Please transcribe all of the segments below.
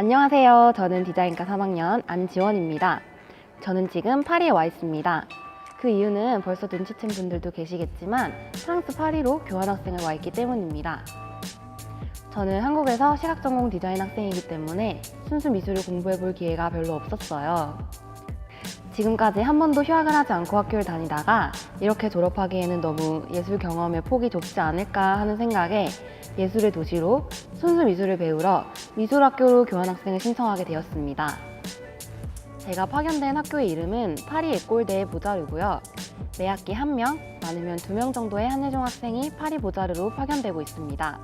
안녕하세요. 저는 디자인과 3학년 안지원입니다. 저는 지금 파리에 와 있습니다. 그 이유는 벌써 눈치챈 분들도 계시겠지만 프랑스 파리로 교환학생을 와 있기 때문입니다. 저는 한국에서 시각 전공 디자인 학생이기 때문에 순수 미술을 공부해 볼 기회가 별로 없었어요. 지금까지 한 번도 휴학을 하지 않고 학교를 다니다가 이렇게 졸업하기에는 너무 예술 경험의 폭이 좁지 않을까 하는 생각에 예술의 도시로 순수 미술을 배우러 미술학교로 교환학생을 신청하게 되었습니다. 제가 파견된 학교의 이름은 파리 에꼴대 보자르고요. 매 학기 한 명, 많으면 두 명 정도의 한예종 학생이 파리 보자르로 파견되고 있습니다.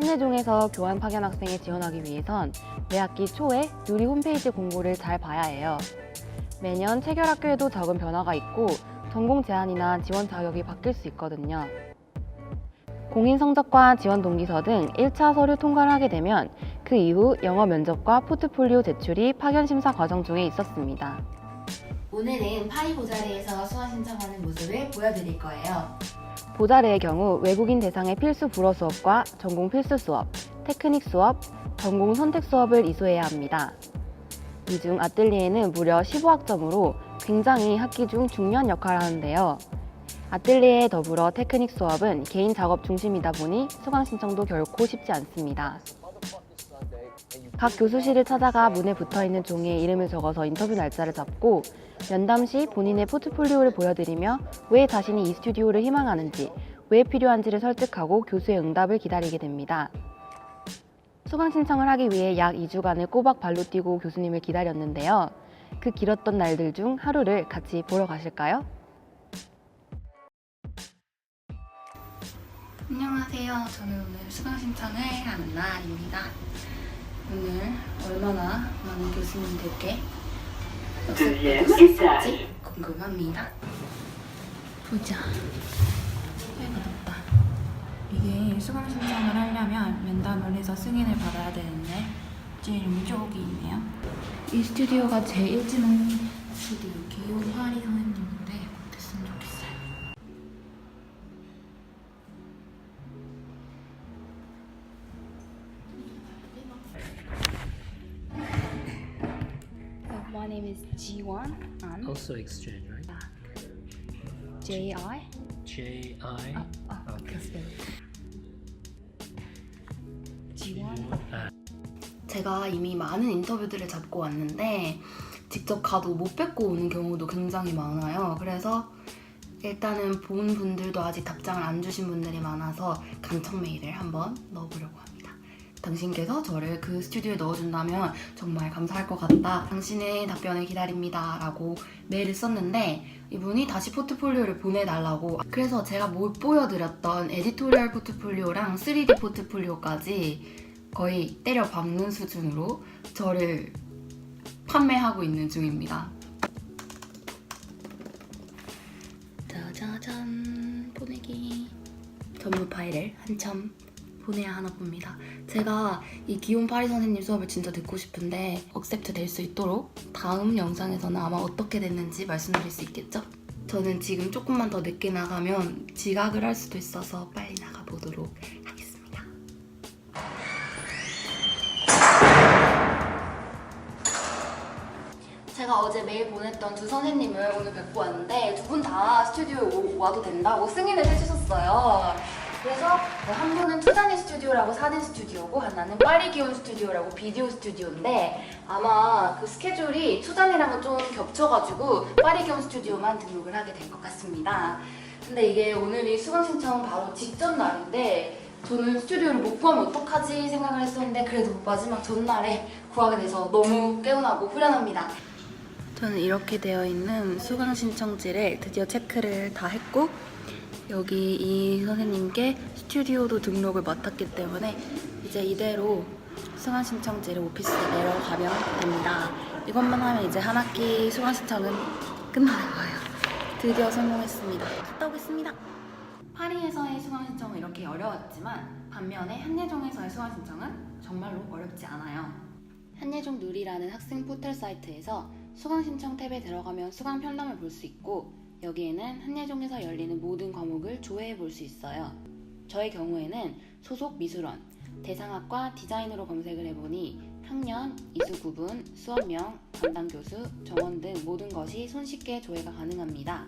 한예종에서 교환 파견 학생에 지원하기 위해선 매 학기 초에 누리 홈페이지 공고를 잘 봐야 해요. 매년 체결 학교에도 적은 변화가 있고 전공 제한이나 지원 자격이 바뀔 수 있거든요. 공인 성적과 지원 동기서 등 1차 서류 통과를 하게 되면 그 이후 영어 면접과 포트폴리오 제출이 파견 심사 과정 중에 있었습니다. 오늘은 파리 보자리에서 수강 신청하는 모습을 보여드릴 거예요. 보자르의 경우 외국인 대상의 필수 불어 수업과 전공 필수 수업, 테크닉 수업, 전공 선택 수업을 이수해야 합니다. 이 중 아뜰리에는 무려 15학점으로 굉장히 학기 중 중요한 역할을 하는데요. 아뜰리에에 더불어 테크닉 수업은 개인 작업 중심이다 보니 수강 신청도 결코 쉽지 않습니다. 각 교수실을 찾아가 문에 붙어 있는 종이에 이름을 적어서 인터뷰 날짜를 잡고 면담 시 본인의 포트폴리오를 보여드리며 왜 자신이 이 스튜디오를 희망하는지, 왜 필요한지를 설득하고 교수의 응답을 기다리게 됩니다. 수강 신청을 하기 위해 약 2주간을 꼬박 발로 뛰고 교수님을 기다렸는데요. 그 길었던 날들 중 하루를 같이 보러 가실까요? 안녕하세요. 저는 오늘 수강 신청을 하는 날입니다. 오늘 얼마나 많은 교수님들께 Deuxième 역습을 étage. 했을지 궁금합니다. 보자. 해가 높다. 이게 수강 신청을 하려면 면담을 해서 승인을 받아야 되는데 제일 왼쪽이 있네요. 이 스튜디오가 제 일진한 스튜디오 기용 파리 선생님 name is G1 and Also exchange, right? JI. J I. Oh, Okay. G1. 제가 이미 많은 인터뷰들을 잡고 왔는데 직접 가도 못 뵙고 오는 경우도 굉장히 많아요. 그래서 일단은 본 분들도 아직 답장을 안 주신 분들이 많아서 간청 메일을 한번 넣어보려고 합니다. 당신께서 저를 그 스튜디오에 넣어준다면 정말 감사할 것 같다. 당신의 답변을 기다립니다. 라고 메일을 썼는데 이분이 다시 포트폴리오를 보내달라고 그래서 제가 못 보여드렸던 에디토리얼 포트폴리오랑 3D 포트폴리오까지 거의 때려 박는 수준으로 저를 판매하고 있는 중입니다. 짜자잔 보내기 전부 파일을 한참 보내야 하나 봅니다. 제가 이 기온 파리 선생님 수업을 진짜 듣고 싶은데 억셉트 될 수 있도록 다음 영상에서는 아마 어떻게 됐는지 말씀드릴 수 있겠죠? 저는 지금 조금만 더 늦게 나가면 지각을 할 수도 있어서 빨리 나가보도록 하겠습니다. 제가 어제 메일 보냈던 두 선생님을 오늘 뵙고 왔는데 두 분 다 스튜디오에 오- 와도 된다고 승인을 해주셨어요. 그래서 뭐 한 분은 투자니 스튜디오라고 사진 스튜디오고 하나는 파리 기온 스튜디오라고 비디오 스튜디오인데 아마 그 스케줄이 투자니랑은 좀 겹쳐가지고 파리 기온 스튜디오만 등록을 하게 될것 같습니다. 근데 이게 오늘이 수강 신청 바로 직전 날인데 저는 스튜디오를 못 구하면 어떡하지 생각을 했었는데 그래도 마지막 전날에 구하게 돼서 너무 개운하고 후련합니다. 저는 이렇게 되어 있는 수강 신청지를 드디어 체크를 다 했고 여기 이 선생님께 스튜디오도 등록을 맡았기 때문에 이제 이대로 수강 신청지를 오피스에 내려가면 됩니다. 이것만 하면 이제 한 학기 수강 신청은 끝나는 거예요. 드디어 성공했습니다. 갔다 오겠습니다. 파리에서의 수강 신청은 이렇게 어려웠지만 반면에 한예종에서의 수강 신청은 정말로 어렵지 않아요. 한예종 누리라는 학생 포털 사이트에서 수강 신청 탭에 들어가면 수강 편람을 볼 수 있고 여기에는 한예종에서 열리는 모든 과목을 조회해 볼 수 있어요. 저의 경우에는 소속 미술원, 대상학과 디자인으로 검색을 해보니 학년, 이수 구분, 수업명, 담당 교수, 정원 등 모든 것이 손쉽게 조회가 가능합니다.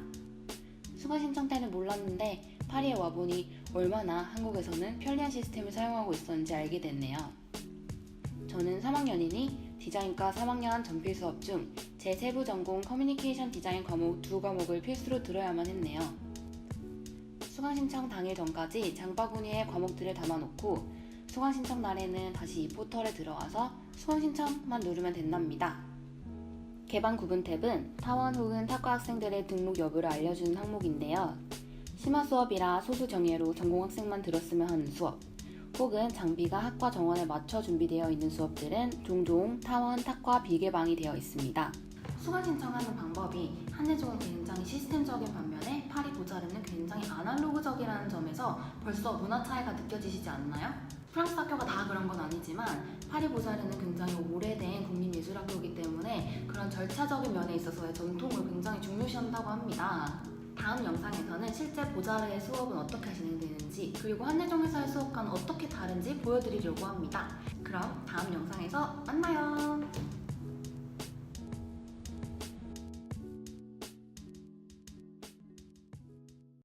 수강 신청 때는 몰랐는데 파리에 와보니 얼마나 한국에서는 편리한 시스템을 사용하고 있었는지 알게 됐네요. 저는 3학년이니 디자인과 3학년 전필 수업 중 제 세부 전공 커뮤니케이션 디자인 과목 두 과목을 필수로 들어야만 했네요. 수강 신청 당일 전까지 장바구니에 과목들을 담아놓고 수강 신청 날에는 다시 이 포털에 들어와서 수강 신청만 누르면 된답니다. 개방 구분 탭은 타원 혹은 타과 학생들의 등록 여부를 알려주는 항목인데요. 심화 수업이라 소수 정예로 전공 학생만 들었으면 하는 수업, 혹은 장비가 학과 정원에 맞춰 준비되어 있는 수업들은 종종 타원, 탁과 비개방이 되어 있습니다. 수강 신청하는 방법이 한예종은 굉장히 시스템적인 반면에 파리 보자르는 굉장히 아날로그적이라는 점에서 벌써 문화 차이가 느껴지시지 않나요? 프랑스 학교가 다 그런 건 아니지만 파리 보자르는 굉장히 오래된 국립예술학교이기 때문에 그런 절차적인 면에 있어서의 전통을 굉장히 중요시한다고 합니다. 다음 영상에서는 실제 보자르의 수업은 어떻게 진행되는지 그리고 한예종에서의 수업과는 어떻게 다른지 보여드리려고 합니다. 그럼 다음 영상에서 만나요.